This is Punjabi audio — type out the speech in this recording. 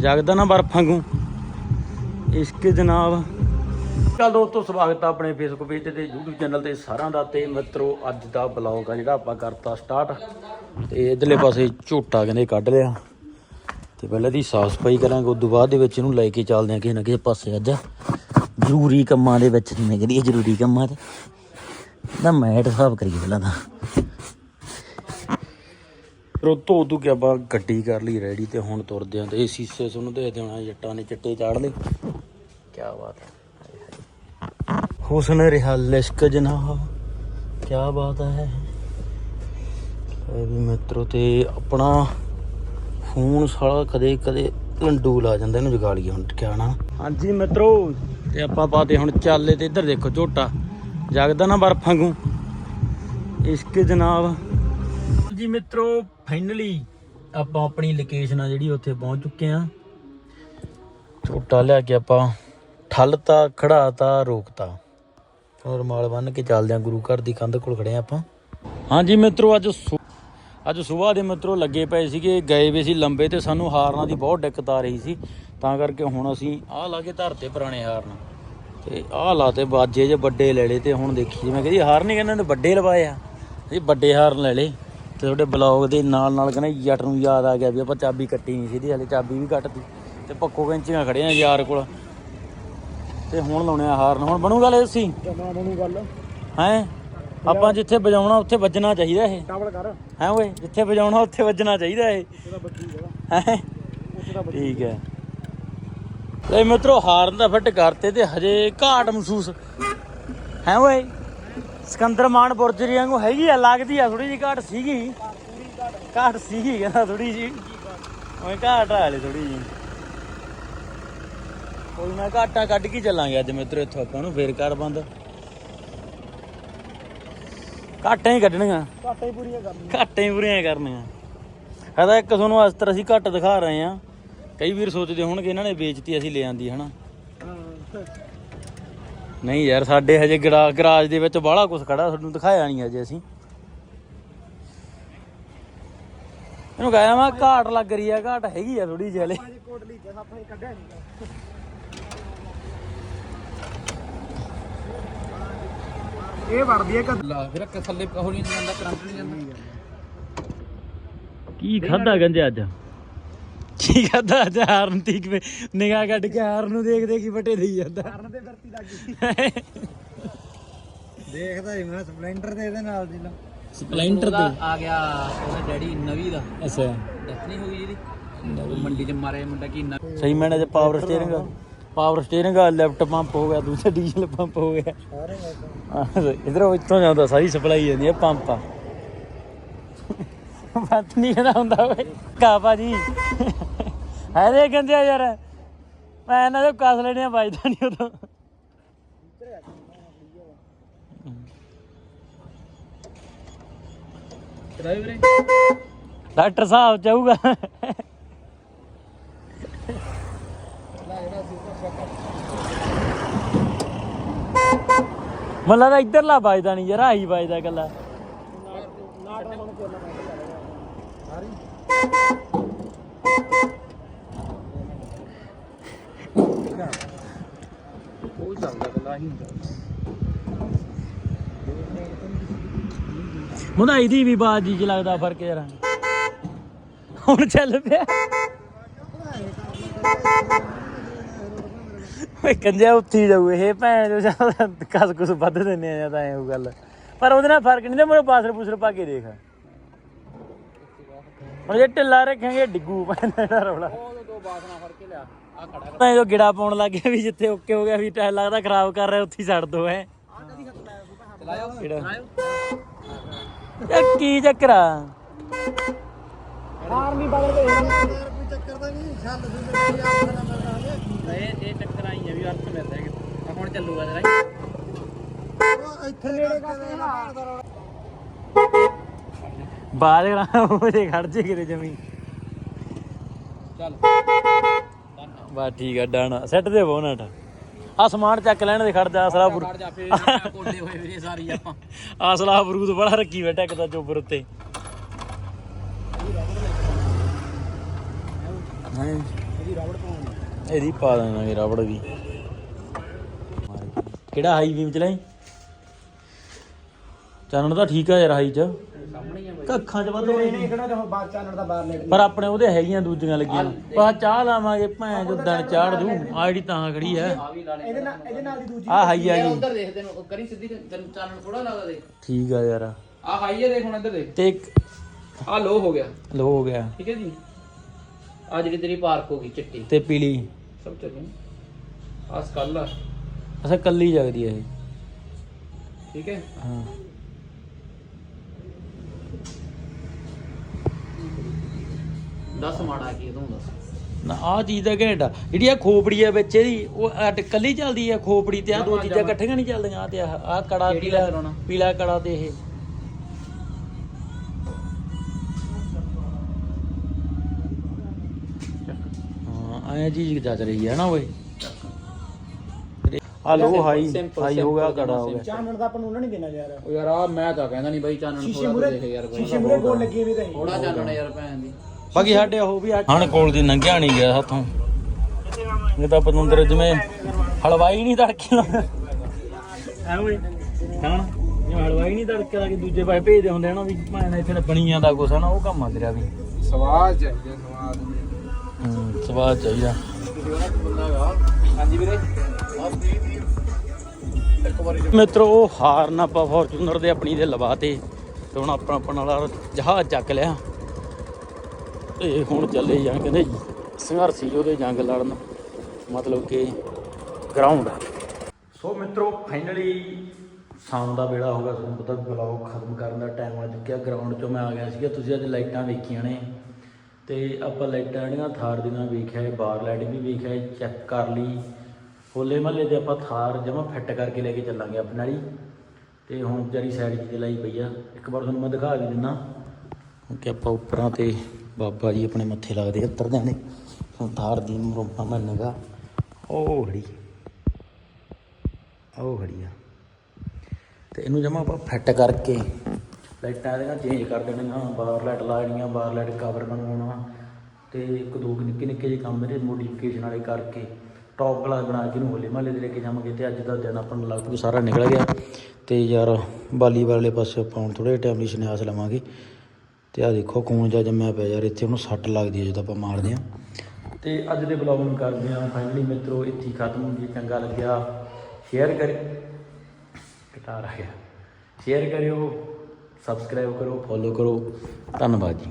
ਜਗਦਾ ਨਾ ਬਰਫ ਵਾਂਗੂ। ਇਸ਼ਕ ਜਨਾਬ। ਕੱਲ ਦੋਸਤੋ, ਸਵਾਗਤ ਆ ਆਪਣੇ ਫੇਸਬੁੱਕ ਪੇਜ ਤੇ ਤੇ YouTube ਚੈਨਲ ਤੇ ਸਾਰਿਆਂ ਦਾ। ਤੇ ਮਿੱਤਰੋ, ਅੱਜ ਦਾ ਬਲੌਗ ਆ ਜਿਹੜਾ ਆਪਾਂ ਕਰਤਾ ਸਟਾਰਟ ਤੇ ਇਧਰਲੇ ਪਾਸੇ ਝੋਟਾ ਕਹਿੰਦੇ ਕੱਢ ਲਿਆ। ਤੇ ਪਹਿਲਾਂ ਦੀ ਸਾਫ਼ ਸਫ਼ਾਈ ਕਰਾਂਗੇ, ਉਸ ਤੋਂ ਬਾਅਦ ਦੇ ਵਿੱਚ ਇਹਨੂੰ ਲੈ ਕੇ ਚੱਲਦੇ ਆ ਕਿਸੇ ਨਾ ਕਿਸੇ ਪਾਸੇ ਅੱਜ। ਜ਼ਰੂਰੀ ਕੰਮਾਂ ਦੇ ਵਿੱਚ ਮੈਂ ਕਹਿੰਦੀ ਜ਼ਰੂਰੀ ਕੰਮਾਂ ਤੇ ਨਾ ਮੈਟ ਸਾਫ਼ ਕਰੀਏ ਪਹਿਲਾਂ ਤਾਂ। ਰੋ ਧੋ ਧੂ ਕੇ ਆਪਾਂ ਗੱਡੀ ਕਰ ਲਈ ਰੈਡੀ ਤੇ ਹੁਣ ਤੁਰਦੇ ਆਂ ਤੇ ਇਹ ਸੀਸੇ ਤੁਹਾਨੂੰ ਦੇ ਦੇਣਾ ਜੱਟਾਂ ਨੇ ਚਿੱਟੇ ਚਾੜ ਲਏ। ਕੀ ਬਾਤ ਹੈ। ਹੁਸਨ ਰਿਹਾ ਲਿਸ਼ਕ ਜਨਾਬ ਕੀ ਬਾਤ ਹੈ। ਇਹ ਵੀ ਮਿੱਤਰੋ ਤੇ ਆਪਣਾ ਫੋਨ ਸਾਲਾ ਕਦੇ ਕਦੇ ਲੰਡੂ ਲਾ ਜਾਂਦਾ ਇਹਨੂੰ ਜਗਾ ਲਈਏ ਹੁਣ ਕਿਆ ਨਾ। ਹਾਂਜੀ ਮਿੱਤਰੋ। ਤੇ ਆਪਾਂ ਪਾਤੇ ਹੁਣ ਚਾਲੇ ਤੇ ਇੱਧਰ ਦੇਖੋ ਝੋਟਾ। ਜਗਦਾ ਨਾ ਬਰਫ ਵਾਂਗੂ। ਇਸ਼ਕ ਜਨਾਬ ਜੀ ਮਿੱਤਰੋ ਫਾਈਨਲੀ ਆਪਾਂ ਆਪਣੀ ਲੋਕੇਸ਼ਨ ਆ ਜਿਹੜੀ ਉੱਥੇ ਪਹੁੰਚ ਚੁੱਕੇ ਆ ਝੋਟਾ ਲਿਆ ਕੇ ਆਪਾਂ ਠੱਲਤਾ, ਖੜਾਤਾ, ਰੋਕਤਾ। ਹੋਰ ਮਾਲ ਬੰਨ ਕੇ ਚੱਲਦੇ ਆ ਗੁਰੂ ਘਰ ਦੀ ਕੰਧ ਕੋਲ ਖੜੇ ਆ ਆਪਾਂ। ਹਾਂਜੀ ਮਿੱਤਰੋ, ਅੱਜ ਸੁ- ਅੱਜ ਸਵੇਰ ਦੇ ਮਿੱਤਰੋ ਲੱਗੇ ਪਏ ਸੀਗੇ, ਗਏ ਵੀ ਸੀ ਲੰਬੇ ਤੇ ਸਾਨੂੰ ਹਾਰਨਾਂ ਦੀ ਬਹੁਤ ਦਿੱਕਤ ਆ ਰਹੀ ਸੀ। ਤਾਂ ਕਰਕੇ ਹੁਣ ਅਸੀਂ ਆਹ ਲਾ ਕੇ ਧਰਤੇ ਪੁਰਾਣੇ ਹਾਰਨ। ਤੇ ਆਹ ਲਾਤੇ ਬਾਜੇ ਜੇ ਵੱਡੇ ਲੈ ਲਏ ਤੇ ਹੁਣ ਦੇਖੀ ਜਿਵੇਂ ਕਹਿੰਦੀ ਹਾਰ ਨਹੀਂ ਕਹਿੰਦੇ ਵੱਡੇ ਲਵਾਏ ਆ। ਇਹ ਵੱਡੇ ਹਾਰਨ ਲੈ ਲਏ। ਤੇ ਤੁਹਾਡੇ ਬਲੌਗ ਦੇ ਨਾਲ ਨਾਲ ਕਹਿੰਦੇ ਜੱਟ ਨੂੰ ਯਾਦ ਆ ਗਿਆ ਵੀ ਆਪਾਂ ਚਾਬੀ ਕੱਟੀ ਨਹੀਂ ਸੀ ਇਹਦੀ ਹਲੇ ਚਾਬੀ ਵੀ ਕੱਟਦੀ ਤੇ ਪੱਕੋ ਕੈਂਚੀਆਂ ਖੜੇ ਆ ਯਾਰ ਕੋਲ। ਤੇ ਹੁਣ ਲਾਉਣੇ ਆ ਹਾਰਨ। ਹੁਣ ਬਣੂ ਗੱਲ ਸੀ ਜਮਾ ਬਣੂ ਗੱਲ। ਹੈ? ਆਪਾਂ ਜਿੱਥੇ ਵਜਾਉਣਾ ਉੱਥੇ ਵੱਜਣਾ ਚਾਹੀਦਾ ਇਹ। ਕਰ। ਹੈ ਓਏ ਜਿੱਥੇ ਵਜਾਉਣਾ ਉੱਥੇ ਵੱਜਣਾ ਚਾਹੀਦਾ ਇਹ। ਹੈ? ਠੀਕ ਹੈ। ਲੈ ਮਿੱਤਰੋ ਹਾਰਨ ਦਾ ਫਿੱਟ ਕਰਤੇ ਤੇ ਹਜੇ ਘਾਟ ਮਹਿਸੂਸ। ਹੈ ਓਏ? ਸਿਕੰਦਰ ਮਾਨ ਬੁਰਜਰੀ ਵਾਂਗੂ ਹੈਗੀ ਆ ਲੱਗਦੀ ਆ ਥੋੜੀ ਜੀ ਘਾਟ ਸੀਗੀ। ਘਾਟ ਸੀਗੀ ਕਹਿੰਦਾ ਥੋੜੀ ਜੀ ਓਏ ਘਾਟ ਆ ਹਲੇ ਥੋੜੀ ਜੀ ਕੋਈ ਨਾ ਘਾਟਾ ਕੱਢ ਕੇ ਚੱਲਾਂਗੇ ਅੱਜ ਮਿੱਤਰੋ ਇੱਥੋਂ ਆਪਾਂ ਨੂੰ ਫੇਰ ਕਰ ਬੰਦ। ਘਾਟਾਂ ਹੀ ਕੱਢਣੀਆਂ। ਘਾਟੇ ਹੀ ਪੂਰੀਆਂ ਕਰਨੀਆਂ। ਘਾਟਾਂ ਹੀ ਪੂਰੀਆਂ ਕਰਨੀਆਂ। ਇਹਦਾ ਇੱਕ ਤੁਹਾਨੂੰ ਅਸਤਰ ਅਸੀਂ ਘੱਟ ਦਿਖਾ ਰਹੇ ਆ ਕਈ ਵੀਰ ਸੋਚਦੇ ਹੋਣਗੇ ਇਹਨਾਂ ਨੇ ਵੇਚਤੀ ਅਸੀਂ ਲੈ ਆਂਦੀ ਹਨਾ। ਨਹੀਂ ਯਾਰ ਸਾਡੇ ਹਜੇ ਗਰਾ ਗਰਾਜ ਦੇ ਵਿੱਚ ਬਾਹਲਾ ਕੁਝ ਖੜਾ ਤੁਹਾਨੂੰ ਦਿਖਾਇਆ ਨਹੀਂ ਹਜੇ ਅਸੀਂ। ਇਹਨੂੰ ਕਹਿਆ ਮੈਂ ਘਾਟ ਲੱਗ ਰਹੀ ਆ ਘਾਟ ਹੈਗੀ ਆ ਥੋੜੀ ਜਿਹੀ ਹਲੇ। ਕੋਟਲੀ ਇਹ ਕੱਢਿਆ ਨਹੀਂ ਇਹ ਵੜਦੀ ਹੈ ਕਦ ਫਿਰ ਥੱਲੇ ਕਹੋ ਨਹੀਂ ਜਾਂਦਾ ਕਰੰਟ ਨਹੀਂ ਜਾਂਦਾ। ਕੀ ਖਾਦਾ ਗੰਜੇ ਅੱਜ? ਕੀ ਖਾਦਾ ਅੱਜ ਹਾਰਨ ਤੀਕ ਵੇ ਨਿਗਾਹ ਕੱਢ ਕੇ ਹਾਰਨ ਨੂੰ ਦੇਖਦੇ ਕੀ ਬਟੇ ਦੇਈ ਜਾਂਦਾ। ਕਰਨ ਦੇ ਵਰਤੀ ਲੱਗ ਗਈ। ਦੇਖਦਾ ਹੀ ਮੈਂ ਸਪਲੈਂਡਰ ਦੇ ਇਹਦੇ ਨਾਲ ਦੀ ਲਾ ਸਪਲੈਂਡਰ ਤੇ? ਆ ਗਿਆ ਉਹਦਾ ਡੈਡੀ ਨਵੀ ਦਾ। ਅੱਛਾ। ਡੈਥ ਨਹੀਂ ਹੋਈ ਜਿਹਦੀ ਉਹ ਮੰਡੀ 'ਚ ਮਾਰੇ ਮੁੰਡਾ ਕੀ ਨਾ ਸਹੀ ਮੈਨੇ ਤੇ ਪਾਵਰ ਸਟੀਅਰਿੰਗ ਪਾਵਰ ਸਟੀਅਰਿੰਗ ਆ ਲੈਫਟ ਪੰਪ ਹੋ ਗਿਆ ਦੂਜਾ ਡੀਜ਼ਲ ਪੰਪ ਹੋ ਗਿਆ। ਸਾਰੇ ਇਧਰੋਂ। ਇੱਥੋਂ ਜਾਂਦਾ ਸਾਰੀ ਸਪਲਾਈ ਜਾਂਦੀ ਹੈ ਪੰਪ ਆ। ਬੰਦ ਨਹੀਂ ਕਹਿੰਦਾ ਹੁੰਦਾ ਓਏ ਕਾ ਭਾਜੀ। ਹੈ ਦੇ ਕਹਿੰਦੇ ਆ ਯਾਰ ਮੈਂ ਇਹਨਾਂ ਦੇ ਕਸ ਲੈਣੇ ਆ ਵੱਜਦਾ ਨਹੀਂ ਉਦੋਂ। ਡਰਾਈਵਰ ਡਾਕਟਰ ਸਾਹਿਬ ਚਾਹੂਗਾ ਮੱਲਾ ਦਾ ਇੱਧਰਲਾ ਵੱਜਦਾ ਨਹੀਂ ਯਾਰ ਆਹੀ ਵੱਜਦਾ ਇਕੱਲਾ ਨਾਟਾ ਹੁਣ ਕੋਲ ਸਾਰੀ ਉਹ ਚੱਲਦਾ ਕੱਲਾ ਹੀ ਹੁੰਦਾ ਇਹਦੀ ਵੀ ਬਾਜੀ ਚ ਲੱਗਦਾ ਫ਼ਰਕ ਯਾਰ। ਹੁਣ ਚੱਲ ਪਿਆ। ਓਏ ਕੰਜਾ ਉੱਥੀ ਜਾਊ, ਇਹ ਭੈਣ ਜੋ ਚੱਲ ਕਸ ਕੁਸ ਵੱਧ ਦਿੰਨੇ ਆ ਜਾਂ ਤਾਂ ਐ ਉਹ ਗੱਲ। ਪਰ ਉਹਦੇ ਨਾਲ ਫ਼ਰਕ ਨਹੀਂ ਨਾ ਮੇਰੇ ਪਾਸਰ ਪੂਸਰ ਪਾ ਕੇ ਦੇਖ। ਹੁਣ ਜੇ ਢਿੱਲਾ ਰੱਖਾਂਗੇ ਡਿੱਗੂ ਪੈਂਦਾ ਇਹਦਾ ਰੌਲਾ। ਉਹ ਦੋ ਬਾਸਨਾ ਫੜ ਕੇ ਲਿਆ ਆ ਖੜਾ ਮੈਂ ਜੋ ਗਿੜਾ ਪਾਉਣ ਲੱਗ ਗਿਆ ਵੀ ਜਿੱਥੇ ਓਕੇ ਹੋ ਗਿਆ ਵੀ ਟਾਇਰ ਲੱਗਦਾ ਖਰਾਬ ਕਰ ਰਿਹਾ ਉੱਥੇ ਛੱਡ ਦੋ ਐ। ਚਲਾਇਓ ਚਲਾਇਓ ਕੀ ਚੱਕਰ ਆ? ਹਾਰ ਨਹੀਂ ਬਦਲ ਕੇ ਕੋਈ ਚੱਕਰ ਤਾਂ ਨਹੀਂ ਛੱਡ ਦੇ ਆਪਣਾ ਮਿਲਦਾ ਇਹ ਇਹ ਟੱਕਰ ਆਈ ਆ ਵੀ ਅਰਥ ਮਿਲਦਾ। ਹੁਣ ਚੱਲੂਗਾ ਜਰਾ। ਇੱਥੇ ਨੇੜੇ ਕਰਕੇ ਨਾ ਬਾਹਰ ਕਰਾਂ ਉਹਦੇ ਖੜ ਜੇ ਕਿਤੇ ਜਮੀ ਚੱਲ ਬਾ ਠੀਕ ਆ ਡਾਣਾ ਸੈੱਟ ਦੇ ਬੋਨਟ ਆ ਸਮਾਨ ਚੱਕ ਲੈਣ ਦੇ ਖੜ ਜਾ ਅਸਲਾ ਬਰੂ ਖੜ ਜਾ ਫੇਰ ਕੋਲੇ ਹੋਏ ਵੀਰੇ ਸਾਰੀ ਆਪਾਂ। ਅਸਲਾ ਬਰੂਦ ਬੜਾ ਰੱਖੀ ਬੈਠਾ ਇੱਕ ਤਾਂ ਚੋਬਰ ਉੱਤੇ। ਹੈਂ। ਰਾਵੜ ਪਾਉਣਾ ਇਹਦੀ ਪਾ ਰਬੜ ਵੀ। ਕਿਹੜਾ ਹਾਈ ਬੀਮ ਚਲਾਈ ਚਾਨਣ ਤਾਂ ਠੀਕ ਆ ਯਾਰ ਹਾਈ ਚ। ਸਾਹਮਣੇ ਆ ਕੱਖਾਂ ਚ ਵੱਧ ਹੋਈ ਨਹੀਂ ਕਿਹੜਾ ਜਦੋਂ ਬਾਅਦ ਚਾਨਣ ਦਾ ਬਾਹਰ ਲੈਟ ਪਰ ਆਪਣੇ ਉਹਦੇ ਹੈਗੀਆਂ ਦੂਜੀਆਂ ਲੱਗੀਆਂ। ਪਾ ਚਾਹ ਲਾਵਾਂਗੇ ਭੈਣ ਜੋ ਦਿਨ ਚਾੜ ਦੂ। ਆੜੀ ਤਾਂ ਖੜੀ ਐ ਆ ਵੀ ਇਹਦੇ ਨਾਲ ਇਹਦੇ ਨਾਲ ਦੀ ਦੂਜੀ ਆ ਹਾਈ ਆ ਯਾਰ ਗਈ ਉਧਰ ਦੇਖ ਤੈਨੂੰ ਕਰੀ ਸਿੱਧੀ ਤੈਨੂੰ ਚਾਨਣ ਥੋੜਾ ਲੱਗਦਾ ਦੇਖ। ਠੀਕ ਆ ਯਾਰ। ਆ ਹਾਈ ਹੈ ਦੇਖ ਹੁਣ ਇੱਧਰ ਦੇਖ। ਤੇ ਇੱਕ ਆ ਲੋ ਹੋ ਗਿਆ। ਲੋ ਹੋ ਗਿਆ। ਠੀਕ ਹੈ ਜੀ। ਆ ਜਿਹੜੀ ਤੇਰੀ ਪਾਰਕ ਹੋ ਗਈ ਚਿੱਟੀ। ਤੇ ਪੀਲੀ। ਸਭ ਚੱਲੂ ਆ ਸਕਲ ਆ। ਅਸਾਂ ਕੱਲੀ ਜਗਦੀ ਐ ਇਹ। ਠੀਕ ਹੈ। ਹਾਂ। ਦੱਸ ਮਾੜਾ ਕੀ ਤੂੰ ਦੱਸ। ਨਾ ਆ ਚੀਜ਼ ਦਾ ਘੈਂਟ ਆ। ਜਿਹੜੀ ਆ ਖੋਪੜੀ ਆ ਵਿੱਚ ਇਹਦੀ ਉਹ ਆਹ ਟ- ਕੱਲੀ ਚੱਲਦੀ ਆ ਖੋਪੜੀ ਤੇ ਆ ਦੋ ਚੀਜ਼ਾਂ। ਇਕੱਠੀਆਂ ਨਹੀਂ ਚੱਲਦੀਆਂ ਆ ਤੇ ਆ ਆਹ ਕੜਾ ਕਿਹੜੀ ਪੀਲਾ ਦਾ ਚਲਾਉਣਾ? ਪੀਲਾ ਕੜਾ ਤੇ ਇਹ। ਹਾਂ ਆਇਆ ਚੀਜ਼ ਜੱਜ ਰਹੀ ਹੈ ਨਾ ਓਏ। ਆ ਲੋ ਹਾਈ Simple, ਹਾਈ ਹੋ ਗਿਆ simple, ਕੜਾ ਹੋ ਗਿਆ। ਚਾਨਣ ਦਾ ਆਪਾਂ ਨੂੰ ਉਹਨਾਂ ਨਹੀਂ ਦੇਣਾ ਯਾਰ। ਉਹ ਯਾਰ ਆ ਮੈਂ ਤਾਂ ਕਹਿੰਦਾ ਨਹੀਂ ਬਾਈ ਚਾਨਣ ਸ਼ੀਸ਼ੇ ਥੋੜਾ ਮੂਰੇ ਦੇਖ ਯਾਰ ਬਾਈ ਸ਼ੀਸ਼ੇ ਮੂਰੇ ਗੋਲ ਲੱਗੇ ਵੀ ਰਹੇ ਥੋੜਾ ਚਾਨਣ ਯਾਰ ਭੈਣ ਦੀ। ਬਾਕੀ ਸਾਡੇ ਉਹ ਵੀ ਹਣ ਕੋਲ ਦੀ ਲੰਘਿਆ ਨਹੀਂ ਗਿਆ ਹੱਥੋਂ। ਇਹ ਤਾਂ ਪਤੰਦਰ ਜਿਵੇਂ ਹਲਵਾਈ ਨਹੀਂ ਤੜਕੇ ਲਾ ਐ ਓਏ ਹਾਂ ਜਿਵੇਂ ਹਲਵਾਈ ਨਹੀਂ ਤੜਕੇ ਲਾ ਕੇ ਦੂਜੇ ਪਾਸੇ ਭੇਜਦੇ ਹੁੰਦੇ ਨਾ ਵੀ ਭਾਂ ਇੱਥੇ ਤਾਂ ਬਣੀ ਜਾਂਦਾ ਕੁਛ ਹਨਾ ਉਹ ਕੰਮ ਆ ਤੇਰਾ ਵੀ। ਸਵਾਦ ਚਾਹੀਦਾ ਸਵਾਦ। ਹੂੰ ਸਵਾਦ ਚਾਹੀਦਾ। ਹਾਂਜੀ ਵੀਰੇ। ਮਿੱਤਰੋ ਉਹ ਹਾਰਨ ਆਪਾਂ ਫੋਰਚੂਨਰ ਦੇ ਆਪਣੀ ਦੇ ਲਵਾਤੇ ਤੇ ਹੁਣ ਆਪਣਾ ਆਪਣਾ ਵਾਲਾ ਜਹਾਜ਼ ਚੱਕ ਲਿਆ। ਤੇ ਹੁਣ ਚੱਲੇ ਜਾਂ ਕਹਿੰਦੇ ਸੰਘਰਸ਼ੀ ਉਹਦੇ ਜੰਗ ਲੜਨ, ਮਤਲਬ ਕਿ ਗਰਾਊਂਡ ਸੋ ਮਿੱਤਰੋ ਫਾਈਨਲੀ ਸ਼ਾਮ ਦਾ ਵੇਲਾ ਹੋ ਗਿਆ, ਤੁਹਾਨੂੰ ਪਤਾ ਬਲੌਗ ਖਤਮ ਕਰਨ ਦਾ ਟਾਈਮ ਆ ਚੁੱਕਿਆ। ਗਰਾਊਂਡ 'ਚੋਂ ਮੈਂ ਆ ਗਿਆ ਸੀਗਾ, ਤੁਸੀਂ ਅੱਜ ਲਾਈਟਾਂ ਵੇਖੀਆਂ ਨੇ। ਤੇ ਆਪਾਂ ਲਾਈਟਾਂ ਜਿਹੜੀਆਂ ਥਾਰ ਦੀਆਂ ਵੇਖਿਆ ਹੈ ਬਾਰ ਲਾਈਟ ਵੀ ਵੇਖਿਆ ਹੈ ਚੈੱਕ ਕਰ ਲਈ। ਹੋਲੇ ਮਹੱਲੇ ਤੇ ਆਪਾਂ ਥਾਰ ਜਮਾ ਫਿੱਟ ਕਰਕੇ ਲੈ ਕੇ ਚੱਲਾਂਗੇ ਆਪਣੇ ਵਾਲੀ ਹੀ। ਤੇ ਹੁਣ ਵਿਚਾਰੀ ਸਾਈਡ ਜੀ ਲਾਈ ਪਈ ਆ। ਇੱਕ ਵਾਰ ਤੁਹਾਨੂੰ ਮੈਂ ਦਿਖਾ ਵੀ ਦਿੰਦਾ ਕਿ ਆਪਾਂ ਉੱਪਰਾਂ ਤੇ ਬਾਬਾ ਜੀ ਆਪਣੇ ਮੱਥੇ ਲੱਗਦੇ ਉਤਰਦੇ ਨੇ ਹੁਣ। ਦੀ ਮਰੋਮਾ ਮੰਨੇਗਾ ਉਹ ਖੜੀ। ਉਹ ਖੜੀ ਆ। ਤੇ ਇਹਨੂੰ ਜਮਾ ਆਪਾਂ ਫਿੱਟ ਕਰਕੇ ਲਾਈਟਾਂ ਇਹਦੀਆਂ ਚੇਂਜ ਕਰ ਦੇਣੀਆਂ ਬਾਰ ਲਾਈਟ ਲਾ ਦੇਣੀਆਂ ਬਾਰ ਲਾਈਟ ਕਵਰ ਬਣਵਾਉਣਾ। ਤੇ ਇੱਕ ਦੋ ਕੁ ਨਿੱਕੇ ਨਿੱਕੇ ਜਿਹੇ ਕੰਮ ਇਹਦੇ ਮੋਡੀਫਿਕੇਸ਼ਨ ਵਾਲੇ ਕਰਕੇ ਟੌਪ ਕਲਾਸ ਬਣਾ ਕੇ ਇਹਨੂੰ ਹੋਲੇ ਮਹੱਲੇ ਦੇ ਲੈ ਕੇ ਜਾਵਾਂਗੇ। ਤੇ ਅੱਜ ਦਾ ਦਿਨ ਆਪਾਂ ਨੂੰ ਲਗਭਗ ਸਾਰਾ ਨਿਕਲ ਗਿਆ। ਤੇ ਯਾਰ ਬਾਲੀ ਵਾਲੇ ਪਾਸੇ ਆਪਾਂ ਹੁਣ ਥੋੜੇ ਟਾਈਮ ਲਈ ਸੰਨਿਆਸ ਲਵਾਂਗੇ। ਤੇ ਆ ਦੇਖੋ ਕੌਣ ਜਾ ਜੰਮਿਆ ਪਿਆ ਯਾਰ, ਇੱਥੇ ਉਹਨੂੰ ਸੱਟ ਲੱਗਦੀ ਹੈ ਜਦੋਂ ਆਪਾਂ ਮਾਰਦੇ ਆ ਤੇ ਅੱਜ ਦੇ ਬਲੌਗ ਨੂੰ ਕਰਦੇ ਆ ਫਾਈਨਲੀ ਮਿੱਤਰੋ, ਇੱਥੇ ਹੀ ਖਤਮ ਹੁੰਦੀ ਚੰਗਾ ਲੱਗਿਆ। ਸ਼ੇਅਰ ਕਰੀ ਕਿਤਾਰ ਆ ਸ਼ੇਅਰ ਕਰਿਓ ਸਬਸਕ੍ਰਾਈਬ ਕਰੋ ਫੋਲੋ ਕਰੋ। ਧੰਨਵਾਦ ਜੀ।